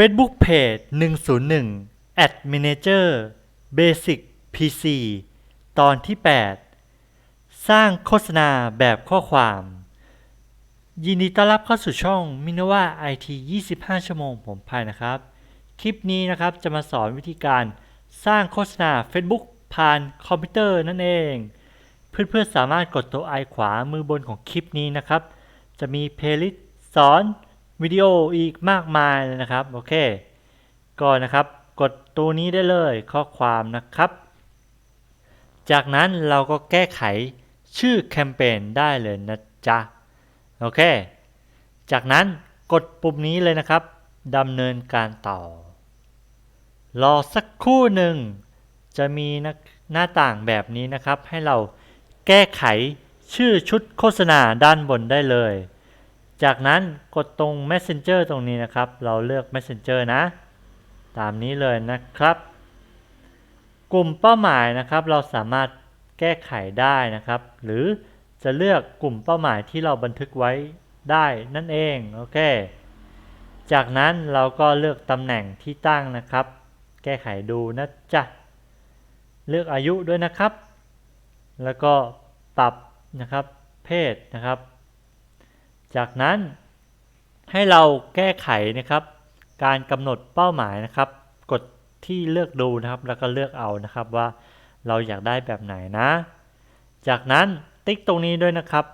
Facebook Page 101 Ad Manager Basic PC ตอนที่ 8 สร้างโฆษณาแบบข้อความ ยินดีต้อนรับเข้าสู่ช่องมินว่า IT 25 ชั่วโมงผมพายนะครับ คลิปนี้นะครับจะมาสอนวิธีการสร้างโฆษณา Facebook ผ่านคอมพิวเตอร์นั่นเอง เพื่อนๆสามารถกดตัวไอขวามือบนของคลิปนี้นะครับ จะมีเพลย์ลิสต์สอน วิดีโออีกมากมายเลยนะครับ โอเค ก็นะครับ กดตัวนี้ได้เลยข้อความนะครับ จากนั้นเราก็แก้ไขชื่อแคมเปญได้เลยนะจ๊ะ โอเค จากนั้นกดปุ่มนี้เลยนะครับดำเนินการต่อ รอสักครู่หนึ่ง จะมีหน้าต่างแบบนี้นะครับ ให้เราแก้ไขชื่อชุดโฆษณาด้านบนได้เลย จากนั้นกดตรง Messenger ตรงนี้นะครับ เราเลือก Messenger นะ ตามนี้เลยนะครับ กลุ่มเป้าหมายนะครับ เราสามารถแก้ไขได้นะครับ หรือจะเลือกกลุ่มเป้าหมายที่เราบันทึกไว้ได้นั่นเอง โอเค จากนั้นเราก็เลือกตำแหน่งที่ตั้งนะครับ แก้ไขดูนะจ๊ะ เลือกอายุด้วยนะครับ แล้วก็ปรับนะครับ เพศนะครับ จากนั้นให้เราแก้ไขนะครับ การกำหนดเป้าหมายนะครับ กดที่เลือกดูนะครับ แล้วก็เลือกเอานะครับว่าเราอยากได้แบบไหนนะ จากนั้นติ๊กตรงนี้ด้วยนะครับ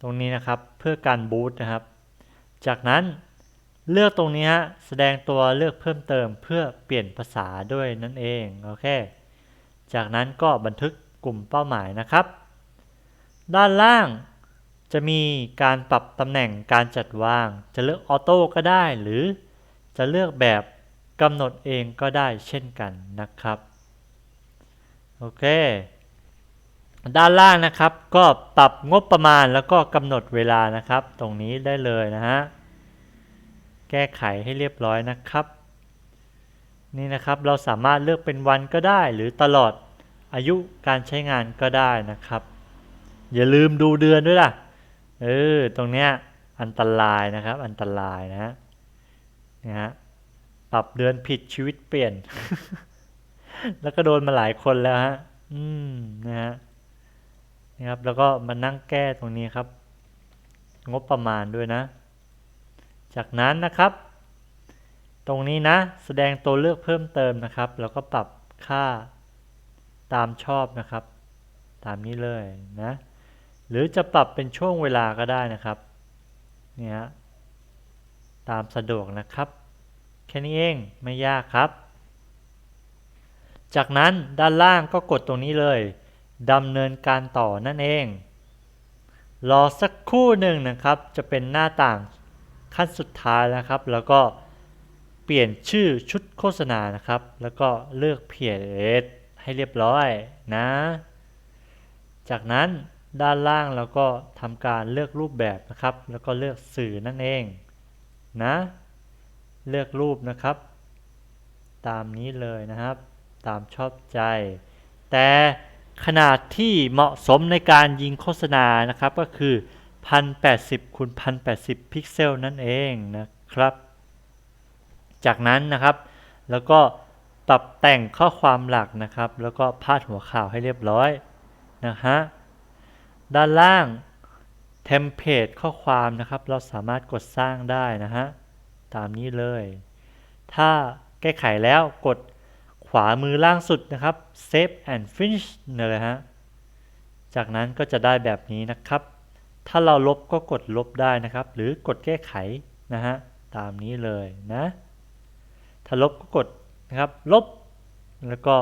ตรงนี้นะครับเพื่อการบูตนะครับ จากนั้นเลือกตรงนี้ฮะแสดงตัวเลือกเพิ่มเติมเพื่อเปลี่ยนภาษาด้วยนั่นเองโอเค จากนั้นก็บันทึกกลุ่มเป้าหมายนะครับ ด้านล่าง จะมีการปรับตำแหน่งการจัดวาง จะเลือกออโต้ก็ได้ หรือจะเลือกแบบกำหนดเองก็ได้เช่นกันนะครับ โอเค ด้านล่างนะครับ ก็ปรับงบประมาณแล้วก็กำหนดเวลานะครับ ตรงนี้ได้เลยนะฮะ แก้ไขให้เรียบร้อยนะครับ นี่นะครับเราสามารถเลือกเป็นวันก็ได้ หรือตลอดอายุการใช้งานก็ได้นะครับ อย่าลืมดูเดือนด้วยล่ะ เออตรงเนี้ยอันตรายนะครับ อันตรายนะฮะนะฮะปรับเดือนผิดชีวิตเปลี่ยน แล้วก็โดนมาหลายคนแล้วฮะอืมนะฮะนะครับ แล้วก็มานั่งแก้ตรงนี้ครับ งบประมาณด้วยนะ จากนั้นนะครับ ตรงนี้นะ แสดงตัวเลือกเพิ่มเติมนะครับ แล้วก็ปรับค่าตามชอบนะครับ ตามนี้เลยนะ หรือจะปรับเป็นช่วงเวลาก็ได้นะครับเนี่ยตามสะดวกนะครับ แค่นี้เองไม่ยากครับ จากนั้นด้านล่างก็กดตรงนี้เลยดำเนินการต่อนั่นเอง รอสักครู่หนึ่งนะครับ จะเป็นหน้าต่างขั้นสุดท้ายนะครับ แล้วก็เปลี่ยนชื่อชุดโฆษณานะครับ แล้วก็เลือกเพียรให้เรียบร้อยนะ จากนั้น ด้านล่างเราก็ทำการเลือกรูปแบบนะครับ แล้วก็เลือกสื่อนั่นเองนะ เลือกรูปนะครับ ตามนี้เลยนะครับ ตามชอบใจ แต่ขนาดที่เหมาะสมในการยิงโฆษณานะครับ ก็คือ 1080คูณ1080 พิกเซลนั่นเองนะครับ จากนั้นนะครับ แล้วก็ปรับแต่งข้อความหลักนะครับ แล้วก็พาดหัวข่าวให้เรียบร้อยนะฮะ ด้านล่างเทมเพลตข้อความนะครับ เราสามารถกดสร้างได้นะฮะ ตามนี้เลย ถ้าแก้ไขแล้วกดขวามือล่างสุดนะครับ Save and Finish นี่ยเลยฮะ จากนั้นก็จะได้แบบนี้นะครับ ถ้าเราลบก็กดลบได้นะครับ หรือกดแก้ไขนะฮะ ตามนี้เลยนะ ถ้าลบก็กดนะครับ ลบ แล้วก็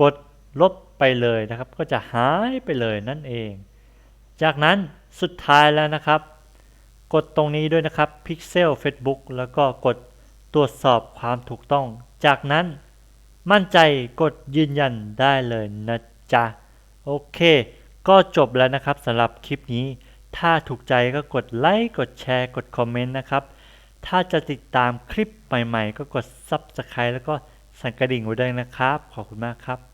กด ลบไปเลยนะครับ ก็จะหายไปเลยนั่นเอง จากนั้นสุดท้ายแล้วนะครับ กดตรงนี้ด้วยนะครับ Pixel Facebook แล้วก็กดตรวจสอบความถูกต้อง จากนั้นมั่นใจกดยืนยันได้เลยนะจ๊ะ โอเค ก็จบแล้วนะครับสำหรับคลิปนี้ ถ้าถูกใจก็กดไลค์กดแชร์กดคอมเมนต์นะครับ ถ้าจะติดตามคลิปใหม่ๆ ก็กด Subscribe แล้วก็สั่นกระดิ่งไว้ด้วยนะครับ ขอบคุณมากครับ